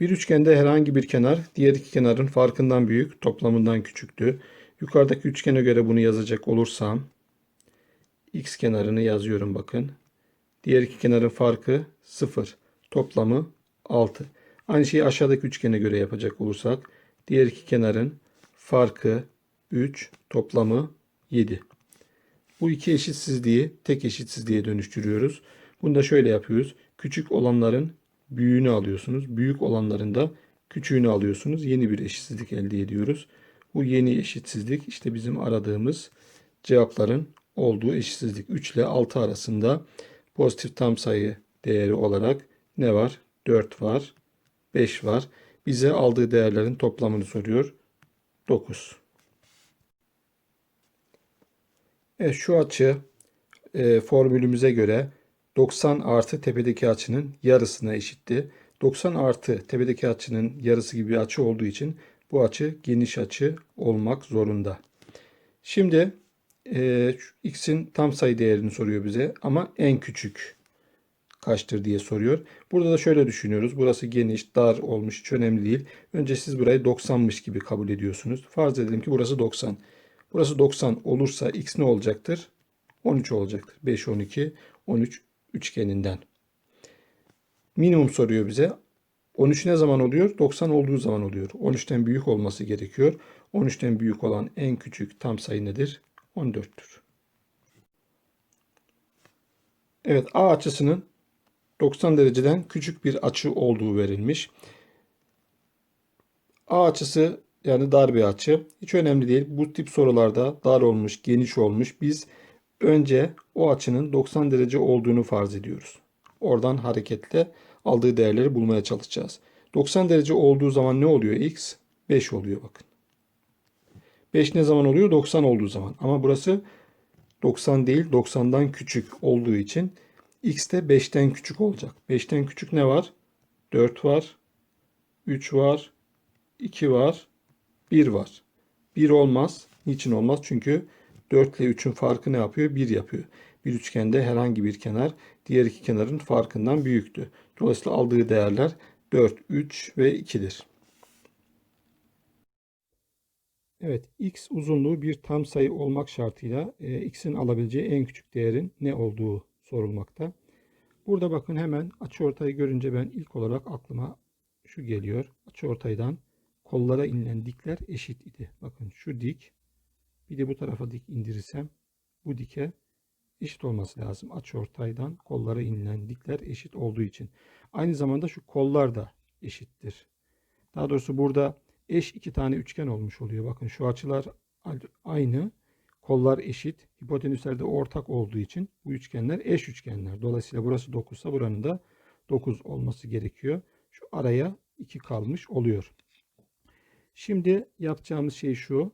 Bir üçgende herhangi bir kenar diğer iki kenarın farkından büyük, toplamından küçüktü. Yukarıdaki üçgene göre bunu yazacak olursam x kenarını yazıyorum bakın. Diğer iki kenarın farkı 0. Toplamı 6. Aynı şeyi aşağıdaki üçgene göre yapacak olursak diğer iki kenarın farkı 3. Toplamı 7. Bu iki eşitsizliği tek eşitsizliğe dönüştürüyoruz. Bunu da şöyle yapıyoruz. Küçük olanların büyüğünü alıyorsunuz. Büyük olanların da küçüğünü alıyorsunuz. Yeni bir eşitsizlik elde ediyoruz. Bu yeni eşitsizlik işte bizim aradığımız cevapların olduğu eşitsizlik. 3 ile 6 arasında pozitif tam sayı değeri olarak ne var? 4 var, 5 var. Bize aldığı değerlerin toplamını soruyor. 9. Evet şu açı e, formülümüze göre 90 artı tepedeki açının yarısına eşitti. 90 artı tepedeki açının yarısı gibi bir açı olduğu için bu açı geniş açı olmak zorunda. Şimdi e, x'in tam sayı değerini soruyor bize ama en küçük kaçtır diye soruyor. Burada da şöyle düşünüyoruz. Burası geniş, dar olmuş hiç önemli değil. Önce siz burayı 90'mış gibi kabul ediyorsunuz. Farz edelim ki burası 90. Burası 90 olursa x ne olacaktır? 13 olacaktır. 5, 12, 13 üçgeninden. Minimum soruyor bize. 13 ne zaman oluyor? 90 olduğu zaman oluyor. 13'ten büyük olması gerekiyor. 13'ten büyük olan en küçük tam sayı nedir? 14'tür. Evet A açısının 90 dereceden küçük bir açı olduğu verilmiş. A açısı yani dar bir açı. Hiç önemli değil. Bu tip sorularda dar olmuş, geniş olmuş. Biz önce o açının 90 derece olduğunu farz ediyoruz. Oradan hareketle aldığı değerleri bulmaya çalışacağız. 90 derece olduğu zaman ne oluyor x? 5 oluyor bakın. 5 ne zaman oluyor? 90 olduğu zaman. Ama burası 90 değil 90'dan küçük olduğu için x de 5'ten küçük olacak. 5'ten küçük ne var? 4 var. 3 var. 2 var. 1 var. 1 olmaz. Niçin olmaz? Çünkü 4 ile 3'ün farkı ne yapıyor? 1 yapıyor. Bir üçgende herhangi bir kenar diğer iki kenarın farkından büyüktü. Dolayısıyla aldığı değerler 4, 3 ve 2'dir. Evet, x uzunluğu bir tam sayı olmak şartıyla e, x'in alabileceği en küçük değerin ne olduğu sorulmakta. Burada bakın hemen açıortayı görünce ben ilk olarak aklıma şu geliyor. Açıortaydan kollara inilen dikler eşit idi. Bakın şu dik bir de bu tarafa dik indirirsem bu dike eşit olması lazım. Açıortaydan kollara inilen dikler eşit olduğu için. Aynı zamanda şu kollar da eşittir. Daha doğrusu burada eş iki tane üçgen olmuş oluyor. Bakın şu açılar aynı. Kollar eşit. Hipotenüsler de ortak olduğu için bu üçgenler eş üçgenler. Dolayısıyla burası 9 ise buranın da 9 olması gerekiyor. Şu araya 2 kalmış oluyor. Şimdi yapacağımız şey şu.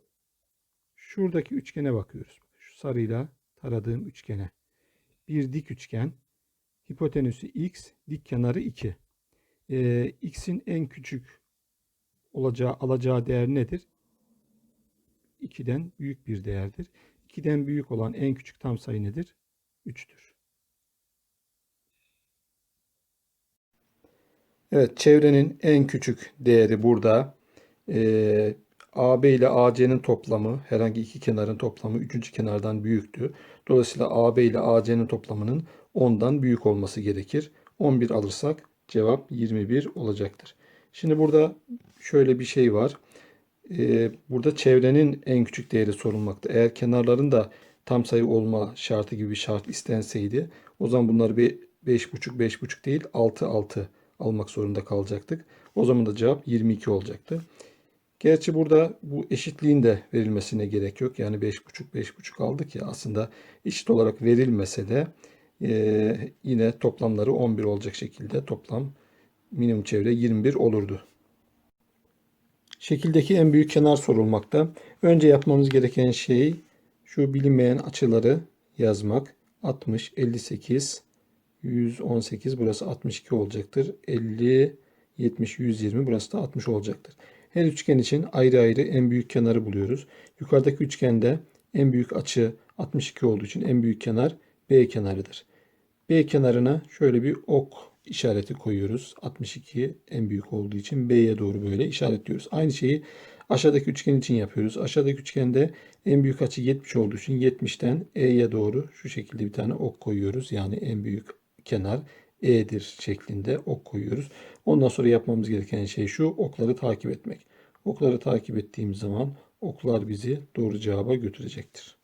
Şuradaki üçgene bakıyoruz. Şu sarıyla taradığım üçgene. Bir dik üçgen. Hipotenüsü x, dik kenarı 2. Ee, x'in en küçük olacağı, alacağı değer nedir? 2'den büyük bir değerdir. 2'den büyük olan en küçük tam sayı nedir? 3'tür. Evet, çevrenin en küçük değeri burada. Ee, AB ile AC'nin toplamı, herhangi iki kenarın toplamı üçüncü kenardan büyüktü. Dolayısıyla AB ile AC'nin toplamının 10'dan büyük olması gerekir. 11 alırsak cevap 21 olacaktır. Şimdi burada şöyle bir şey var. Ee, burada çevrenin en küçük değeri sorulmakta. Eğer kenarların da tam sayı olma şartı gibi bir şart istenseydi o zaman bunları bir 5,5 5,5 değil 6 6 almak zorunda kalacaktık. O zaman da cevap 22 olacaktı. Gerçi burada bu eşitliğin de verilmesine gerek yok. Yani 5,5 5,5 aldık ya aslında eşit olarak verilmese de e, yine toplamları 11 olacak şekilde toplam minimum çevre 21 olurdu. Şekildeki en büyük kenar sorulmakta. Önce yapmamız gereken şey şu bilinmeyen açıları yazmak. 60, 58, 118 burası 62 olacaktır. 50, 70, 120 burası da 60 olacaktır. Her üçgen için ayrı ayrı en büyük kenarı buluyoruz. Yukarıdaki üçgende en büyük açı 62 olduğu için en büyük kenar B kenarıdır. B kenarına şöyle bir ok işareti koyuyoruz. 62 en büyük olduğu için B'ye doğru böyle işaretliyoruz. Aynı şeyi aşağıdaki üçgen için yapıyoruz. Aşağıdaki üçgende en büyük açı 70 olduğu için 70'ten E'ye doğru şu şekilde bir tane ok koyuyoruz. Yani en büyük kenar E'dir şeklinde ok koyuyoruz. Ondan sonra yapmamız gereken şey şu okları takip etmek. Okları takip ettiğimiz zaman oklar bizi doğru cevaba götürecektir.